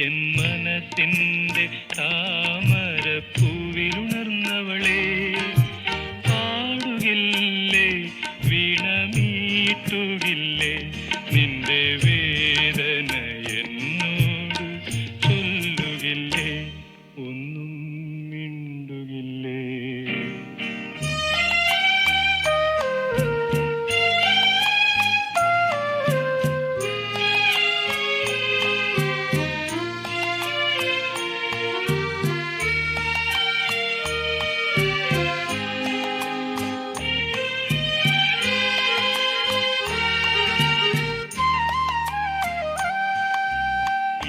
വീണയുമായൻ മനസ്സിന്റെ താമരപ്പൂവിലുണർന്നവളെ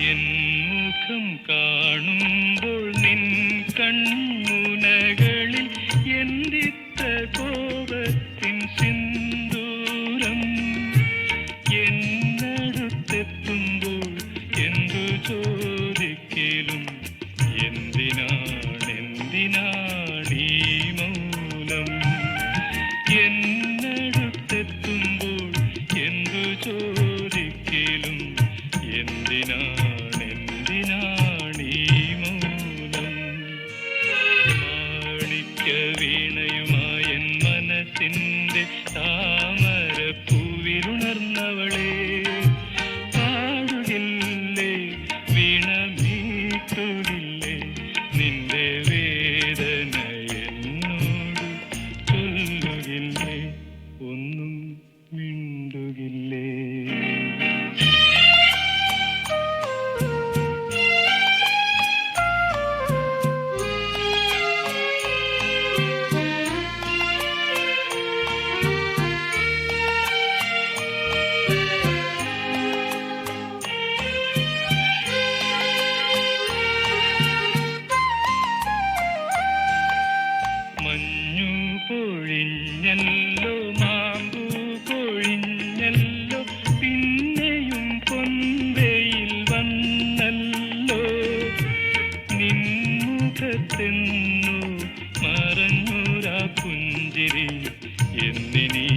എൻ മുഖം കാണുമ്പോൾ നിൻ കണ്ണുനകളിൽ എന്തിത്ത കോപത്തിൻ സിന്ദൂരം? എന്നടുത്തെത്തുമ്പോൾ എന്തു ചോദിക്കലും? എന്തിനാണെന്തിനാണീ മനസ്സിന്റെ താമരപ്പൂവിലുണർന്നവളെ പൊഴിഞ്ഞല്ലോ മാമ്പൂ പൊഴിഞ്ഞല്ലോ പിന്നെയും പൊന്തയിൽ വന്നല്ലോ. നിൻമുഖത്തെന്നു മറഞ്ഞൂരാ പുഞ്ചിരി എന്നിനി